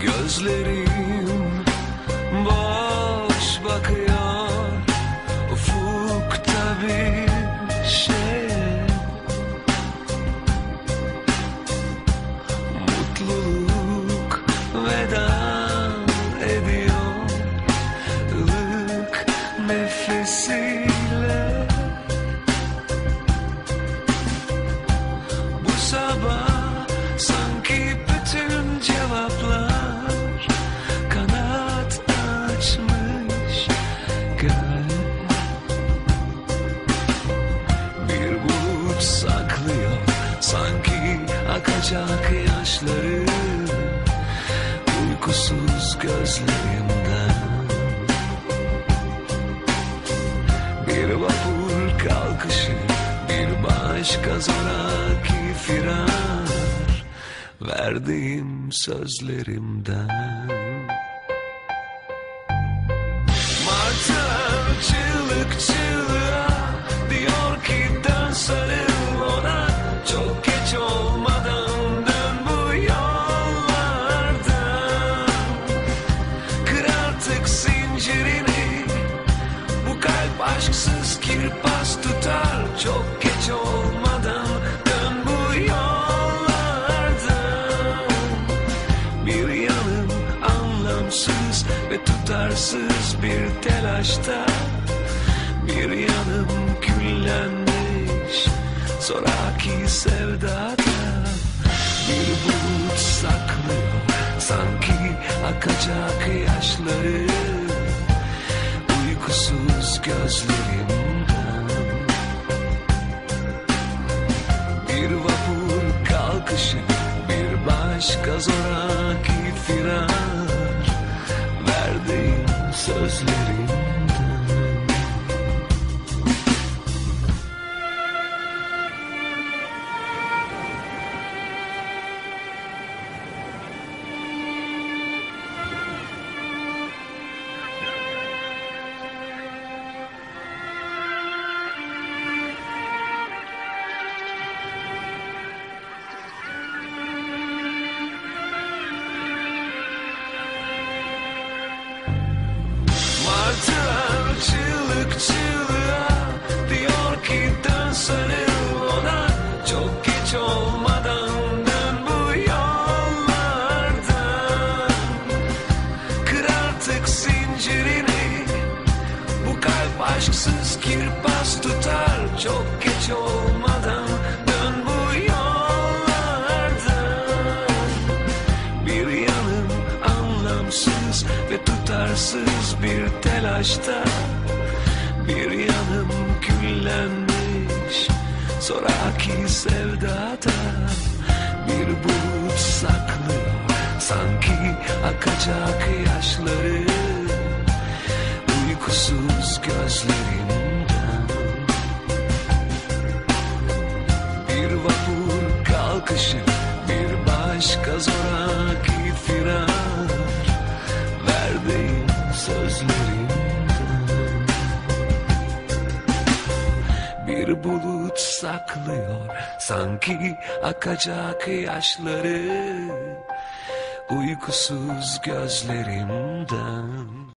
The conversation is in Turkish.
Gözlerim sanki akacak yaşları Uykusuz gözlerimden Bir vapur kalkışı Bir başka zoraki firar Verdiğim sözlerimden. Martılar çığlık tutar. Çok geç olmadan dön bu yollardan. Bir yanım anlamsız ve tutarsız bir telaşta. Bir yanım küllenmiş zoraki sevdada. Bir bulut saklıyor sanki akacak yaşları. Uykusuz gözlerimden zoraki firar Verdiğim sözlerimden zincirini Bu kalp aşksız kirpas tutar. Çok geç olmadan dön bu yollardan. Bir yanım anlamsız ve tutarsız bir telaşta. Bir yanım küllenmiş zoraki sevdada Bir bulut saklıyor sanki akacak yaşları Uykusuz gözlerimden. Bir vapur kalkışı Bir başka zoraki firar. Verdiğim sözlerimden. Bir bulut saklıyor Sanki akacak yaşları. Uykusuz gözlerimden